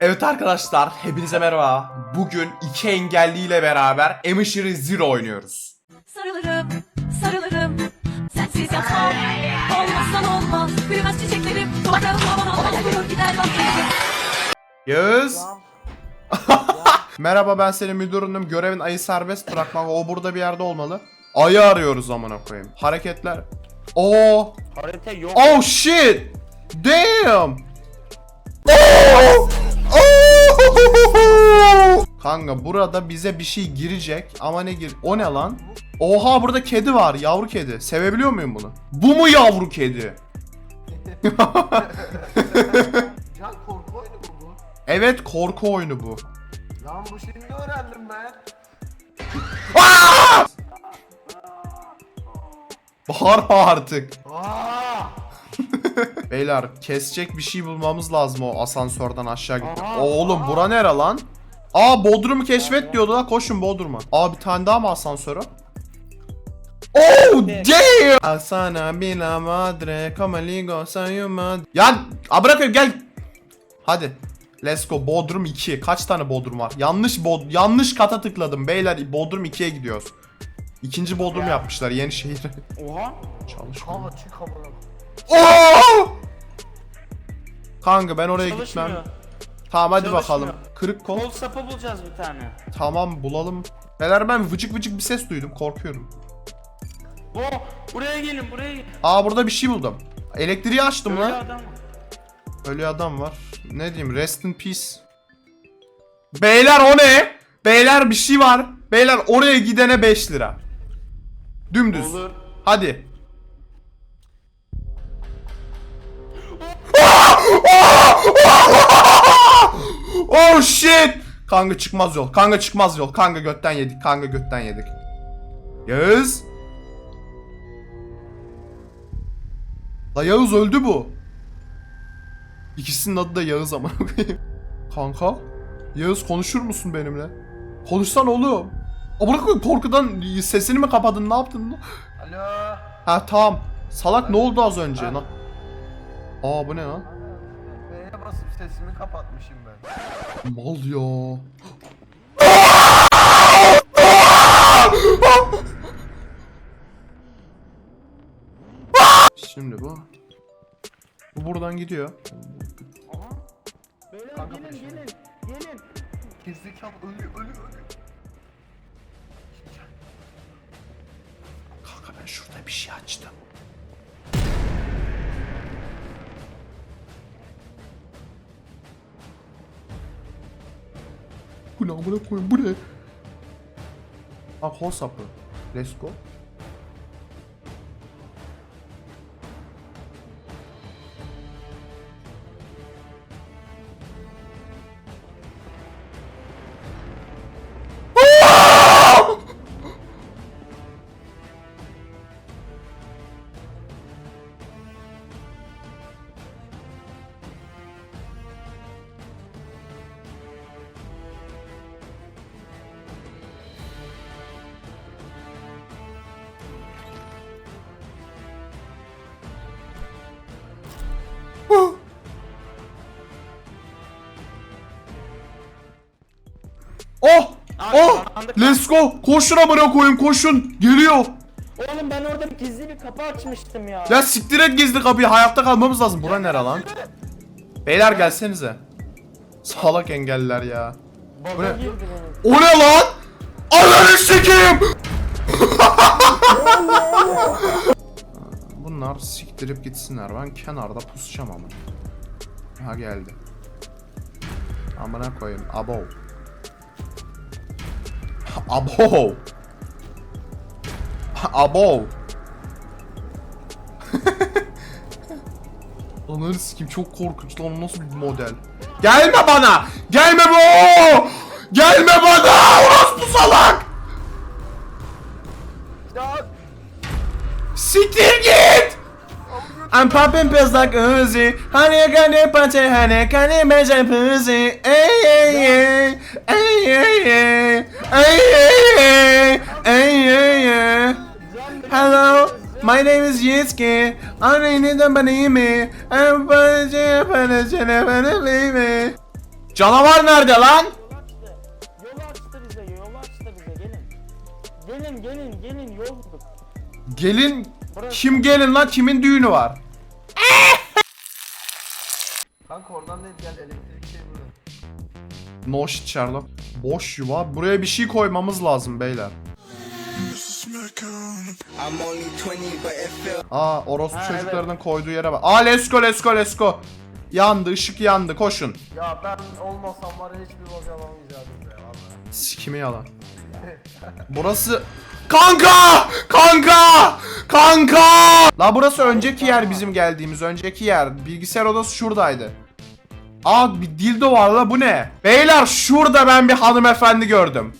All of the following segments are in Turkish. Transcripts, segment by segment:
Evet arkadaşlar, hepinize merhaba. Bugün iki engelliyle beraber Emisher'i Zero oynuyoruz. Sarılırım, sarılırım. Sensiz yapmam. Olmazsan olmaz. Büyümez çiçeklerim. Toprağım havan olmaya gülür gider vazgeçerim. Yağız. Merhaba ben senin müdürünüm. Görevin ayı serbest bırakmak. O burada bir yerde olmalı. Ayı arıyoruz amına koyayım. Hareketler. Oo. Harita yok. Oh shit. Damn. Oh! Kanka burada bize bir şey girecek ama ne gir? O ne lan? Oha burada kedi var, yavru kedi. Sevebiliyor muyum bunu? Bu mu yavru kedi? Can korku oyunu bu bu. Evet korku oyunu bu. Lan bu şimdi öğrendim ben. Bağırma artık. Aa! Beyler kesecek bir şey bulmamız lazım o asansörden aşağı. Aha, Oğlum bura nere lan? Aa Bodrum'u keşfet diyordu la koşun Bodrum'a. Aa bir tane daha mı asansörü? Oh damn! Asana bila madre como ligo sayuma. Ya a bırakayım gel. Hadi. Let's go. Bodrum 2. Kaç tane Bodrum var? Yanlış bod yanlış kata tıkladım beyler. Bodrum 2'ye gidiyoruz. İkinci Bodrum yapmışlar yeni şehir. Oha. Çalışmıyor. Amına. Oo! Kanka ben oraya gitmem. Tamam hadi Çalışmıyor. bakalım. Kırık kol. Kol sapı bulacağız bir tane. Tamam bulalım. Neler ben vıcık vıcık bir ses duydum korkuyorum. Oh, buraya gelin, buraya gelin. Aa burada bir şey buldum. Elektriği açtım Öyle lan. adam. Ölü adam var. Ne diyeyim rest in peace. Beyler o ne? Beyler bir şey var. Beyler oraya gidene 5 lira. Dümdüz. Olur. Hadi. Oh shit! Kanka çıkmaz yol. Kanka çıkmaz yol. Kanka götten yedik. Kanka götten yedik. Yağız. La Yağız öldü bu. İkisinin adı da Yağız ama. Kanka. Yağız konuşur musun benimle? Konuşsan oğlum. Aa bırak korkudan sesini mi kapadın ne yaptın? Alo. Ha tamam. Salak ne oldu az önce lan? Aa bu ne lan? B'ye basıp sesimi kapatmışım ben. Mal ya. Şimdi bu. Bu buradan gidiyor. Beyler Kanka gelin, gelin, gelin. Gerizekalı ölü ölü ölü. Kanka ben şurada bir şey açtım. Ne amına koyayım bu ne? Ha kol sapı. Let's go. Oh! Aa, Oh! karanlık. Let's go! Koşun amına koyayım koşun! Geliyor! Oğlum ben orada gizli bir kapı açmıştım ya. Ya siktir et gizli kapıyı hayatta kalmamız lazım. Bura nere lan? Beyler gelsenize. Salak engelliler ya. Bu ne? Baga girdi benim. O ne lan? Ananı sikeyim! Bunlar siktirip gitsinler. Ben kenarda pusacağım ama. Ha geldi. Amına koyayım. Abo. Abo. Abo. Ananı sikeyim çok korkunç lan nasıl bir model. Gelme bana! Gelme bu! Gelme bana! Orospu salak! I'm popping pills like Uzi Honey gonna punch it, honey gonna measure pussy Ay ay ay Ay ay ay Ay ay ay Hello My name is Yitsuki I need somebody me I'm punching, punching, punching, baby Canavar nerede lan? Yol açtı. Bize, yol açtı bize. Gelin. Gelin, gelin, gelin. Yol bulduk. Gelin. Burası. Kim gelin lan? Kimin düğünü var? Kanka oradan değil gel elektrik şey burada. No shit Sherlock. Boş yuva. Buraya bir şey koymamız lazım beyler. I'm only 20, but it feels Aa orospu Ha, çocuklarının koyduğu yere bak. Aa go let's go. Yandı ışık yandı koşun. Ya ben olmasam var ya hiçbir bok yapamayacaktım valla. Sikimi yalan. Burası... Kanka! Kanka! Kanka! La burası önceki yer bizim geldiğimiz önceki yer. Bilgisayar odası şuradaydı. Aa bir dildo var la bu ne? Beyler şurada ben bir hanımefendi gördüm.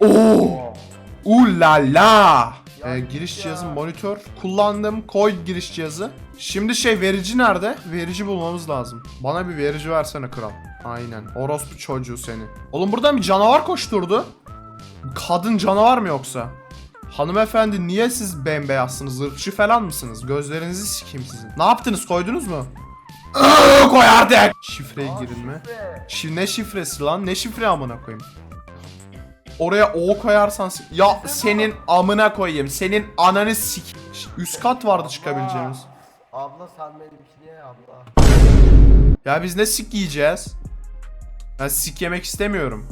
Oo! Ulala! Ee, giriş cihazı monitör kullandım. Koy giriş cihazı. Şimdi şey verici nerede? Verici bulmamız lazım. Bana bir verici versene kral. Aynen. Orospu çocuğu seni. Oğlum buradan bir canavar koşturdu. Kadın canavar mı yoksa? Hanımefendi niye siz bembeyazsınız? Irkçı falan mısınız? Gözlerinizi sikeyim sizin. Ne yaptınız? Koydunuz mu? Koy artık! Şifreye girin mi? Be. Şi ne şifresi lan? Ne şifre amına koyayım? Oraya O koyarsan ya senin amına koyayım. Senin ananı sik. Üst kat vardı çıkabileceğimiz. Abla sen benimkini ye abla. Ya biz ne sik yiyeceğiz? Ben sik yemek istemiyorum.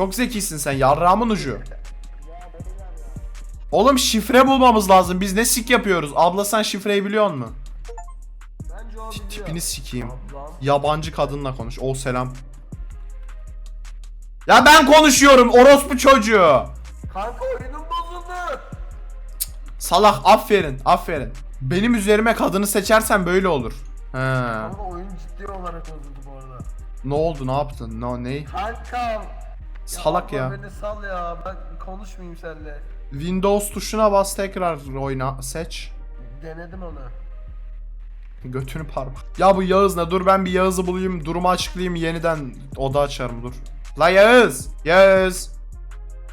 Çok zekisin sen yarrağımın ucu. Oğlum şifre bulmamız lazım. Biz ne sik yapıyoruz? Abla sen şifreyi biliyor musun? Bence o biliyor. Tipini sikeyim. Ablam. Yabancı kadınla konuş. O selam. Ya ben konuşuyorum orospu çocuğu. Kanka oyunum bozuldu. Salak aferin aferin. Benim üzerime kadını seçersen böyle olur. He. Ama oyun ciddi olarak bozuldu bu arada. Ne oldu ne yaptın? No, ne? Kanka. Salak ya. Beni sal ya ben konuşmayayım seninle. Windows tuşuna bas tekrar oyna seç. Denedim onu. Götünü parmak. Ya bu Yağız ne? Dur ben bir Yağız'ı bulayım. Durumu açıklayayım yeniden oda açarım dur. La Yağız! Yağız!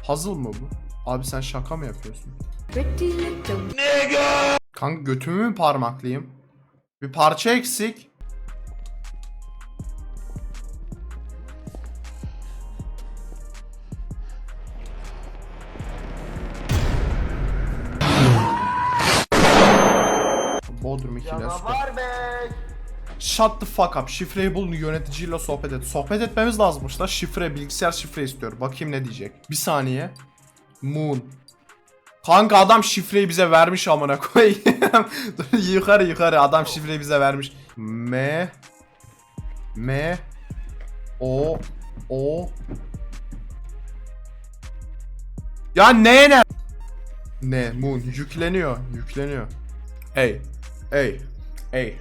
Puzzle mı bu? Abi sen şaka mı yapıyorsun? Kanka götümü mü parmaklayayım? Bir parça eksik. Bodrum 2 let's go. Canavar bey. Shut the fuck up. Şifreyi bulun yöneticiyle sohbet et. Sohbet etmemiz lazımmış da şifre, bilgisayar şifre istiyor. Bakayım ne diyecek. Bir saniye. Moon. Kanka adam şifreyi bize vermiş amına koyayım. Dur, yukarı yukarı adam şifreyi bize vermiş. M M O O Ya ne ne? Ne? Moon yükleniyor, yükleniyor. Hey. Hey. Hey.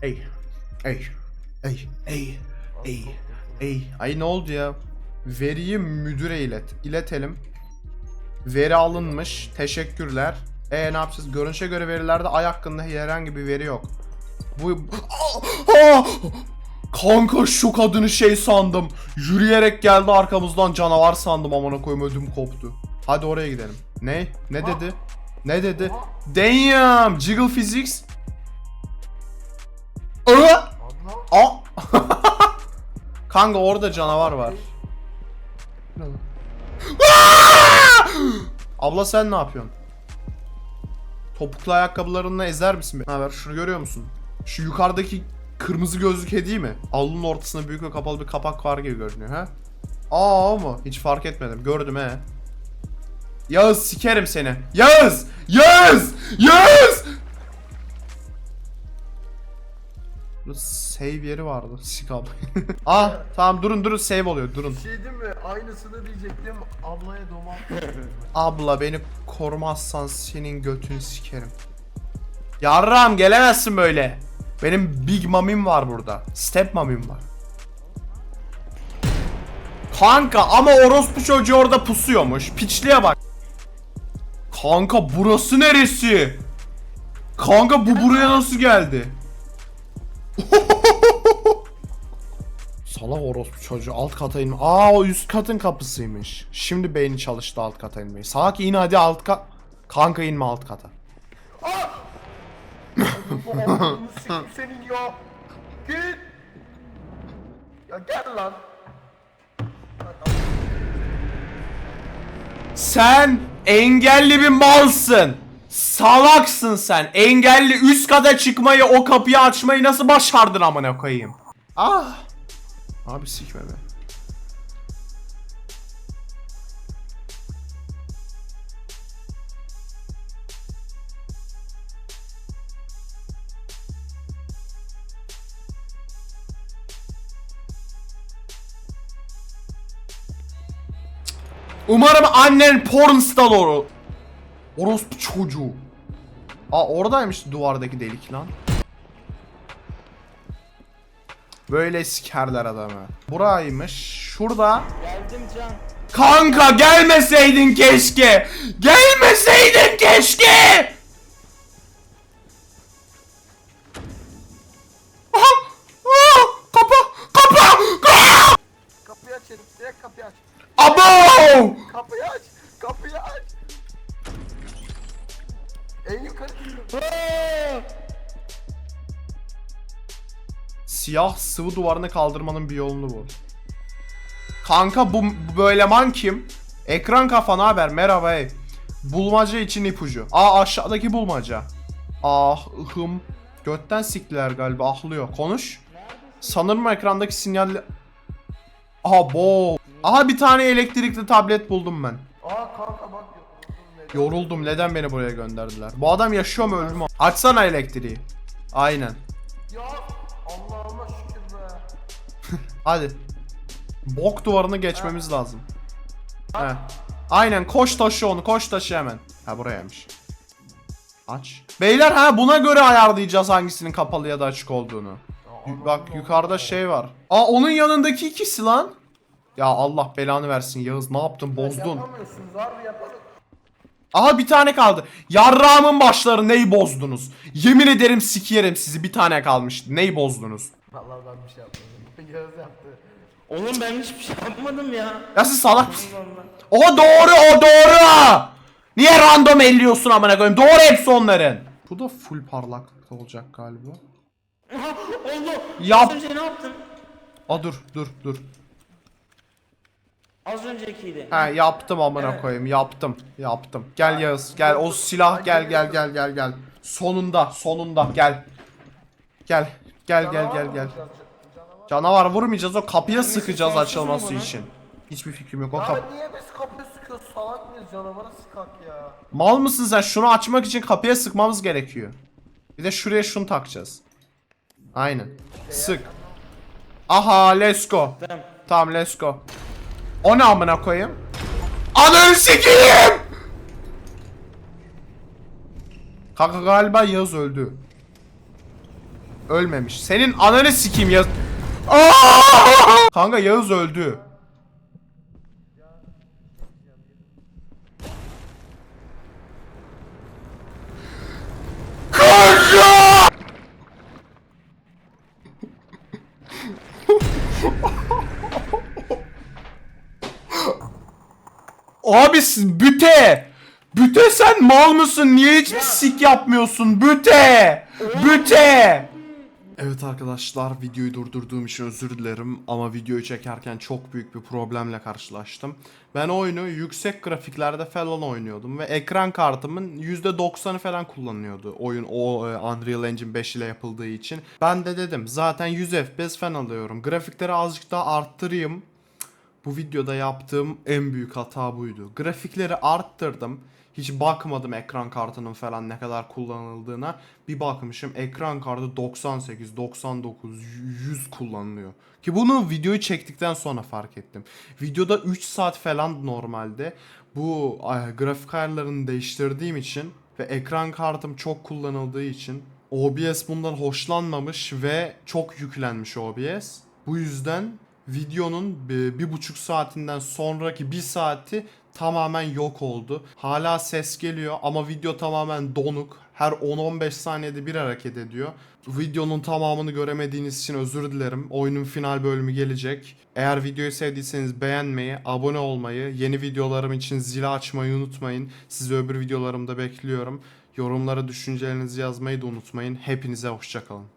Hey. Hey. Hey. Hey. Hey. Hey. Ay ne oldu ya? Veriyi müdüre ilet. İletelim. Veri alınmış. Teşekkürler. E ne yapacağız? Görünüşe göre verilerde ay hakkında herhangi bir veri yok. Bu... Aa! Aa! Kanka şu kadını şey sandım. Yürüyerek geldi arkamızdan canavar sandım amına koyayım ödüm koptu. Hadi oraya gidelim. Ne? Ne dedi? Ne dedi? Damn! Jiggle physics. Kanka orada canavar var. Abla sen ne yapıyorsun? Topuklu ayakkabılarınla ezer misin? beni? Haber şunu görüyor musun? Şu yukarıdaki kırmızı gözlü kedi mi? Alnının ortasında büyük ve kapalı bir kapak var gibi görünüyor ha? Aa mu? Hiç fark etmedim. Gördüm he. Yağız sikerim seni. Yağız! Yağız! Yağız! Burada save yeri vardı. Sik abla. ah tamam durun durun save oluyor durun. Bir şey değil mi? Aynısını diyecektim. Ablaya domam. Abla beni korumazsan senin götünü sikerim. Yarram gelemezsin böyle. Benim big mamim var burada. Step mamim var. Kanka ama orospu çocuğu orada pusuyormuş. Piçliğe bak. Kanka burası neresi? Kanka bu buraya nasıl geldi? Salak orospu çocuğu alt kata in. Aa o üst katın kapısıymış. Şimdi beyni çalıştı alt kata inmeyi. Salak in hadi alt kat. Kanka inme alt kata. Senin ya. Git. Ya gel lan. Sen engelli bir malsın. Salaksın sen. Engelli üst kata çıkmayı, o kapıyı açmayı nasıl başardın amına koyayım? Ah. Abi sikme be. Umarım annen pornstar olur. Orospu çocuğu. Aa oradaymış duvardaki delik lan. Böyle sikerler adamı. Buraymış. Şurada. Geldim Can. Kanka gelmeseydin keşke. Gelmeseydin keşke. Aha! Aa! Kapı! Kapı! Kapı! Kapıyı aç herif. Direkt kapıyı aç. Abo! Kapıyı aç. Kapıyı aç. En yukarı. Siyah sıvı duvarını kaldırmanın bir yolunu bul. Kanka bu, bu böyleman kim? Ekran kafa haber merhaba hey. Bulmaca için ipucu. Aa aşağıdaki bulmaca. Ah ıhım. Götten siktiler galiba ahlıyor. Konuş. Sanırım ekrandaki sinyalle... Aha bo. Aha bir tane elektrikli tablet buldum ben. Yoruldum ne- Yoruldum neden beni buraya gönderdiler? Bu adam yaşıyor mu öldü mü? Açsana elektriği. Aynen. Ya Allah'ıma şükür be. Hadi. Bok duvarını geçmemiz lazım. He. Aynen koş taşı onu koş taşı hemen. Ha burayaymış. Aç. Beyler ha buna göre ayarlayacağız hangisinin kapalı ya da açık olduğunu. Y- Bak yukarıda şey var. Aa onun yanındaki ikisi lan. Ya Allah belanı versin Yağız ne yaptın bozdun. Yapamıyorsunuz harbi yapalım. Aha bir tane kaldı. Yarrağımın başları neyi bozdunuz? Yemin ederim sikiyerim sizi bir tane kalmıştı. Neyi bozdunuz? Vallahi ben bir şey yapmadım. Göz yaptı. Oğlum ben hiçbir şey yapmadım ya. Ya siz salak mısın? Allah Allah. O doğru o doğru. Niye random elliyorsun amına koyayım? Doğru hepsi onların. Bu da full parlaklıkta olacak galiba. Oldu. Yap. Önce ne yaptın? Aa dur dur dur. Az öncekiydi. Ha yaptım amına Evet. koyayım. Yaptım. Yaptım. Gel Yağız. Gel o silah gel gel gel gel gel. Sonunda sonunda gel. Gel. Gel gel gel gel. Canavar vurmayacağız o kapıya sıkacağız açılması için. Hiçbir fikrim yok o Ya kap. niye biz kapıyı sıkıyoruz? Salak mıyız? Canavara sıkak ya. Mal mısın sen? Şunu açmak için kapıya sıkmamız gerekiyor. Bir de şuraya şunu takacağız. Aynen. Sık. Aha let's go. Tamam. Tamam let's go. O ne amına koyayım? Ananı sikeyim! Kanka galiba Yağız öldü. Ölmemiş. Senin ananı sikeyim. Aa! Kanka Yağız öldü. Kanka! Abi büte! Büte sen mal mısın? Niye hiçbir sik yapmıyorsun? Büte! Büte! Evet arkadaşlar videoyu durdurduğum için özür dilerim ama videoyu çekerken çok büyük bir problemle karşılaştım. Ben oyunu yüksek grafiklerde falan oynuyordum ve ekran kartımın %90'ı falan kullanıyordu oyun o e, Unreal Engine 5 ile yapıldığı için. Ben de dedim zaten 100 FPS falan alıyorum grafikleri azıcık daha arttırayım bu videoda yaptığım en büyük hata buydu. Grafikleri arttırdım. Hiç bakmadım ekran kartının falan ne kadar kullanıldığına. Bir bakmışım ekran kartı 98, 99, 100 kullanılıyor. Ki bunu videoyu çektikten sonra fark ettim. Videoda 3 saat falan normalde. Bu ay, grafik ayarlarını değiştirdiğim için ve ekran kartım çok kullanıldığı için OBS bundan hoşlanmamış ve çok yüklenmiş OBS. Bu yüzden videonun bir, bir buçuk saatinden sonraki bir saati tamamen yok oldu. Hala ses geliyor ama video tamamen donuk. Her 10-15 saniyede bir hareket ediyor. Videonun tamamını göremediğiniz için özür dilerim. Oyunun final bölümü gelecek. Eğer videoyu sevdiyseniz beğenmeyi, abone olmayı, yeni videolarım için zili açmayı unutmayın. Sizi öbür videolarımda bekliyorum. Yorumlara düşüncelerinizi yazmayı da unutmayın. Hepinize hoşçakalın.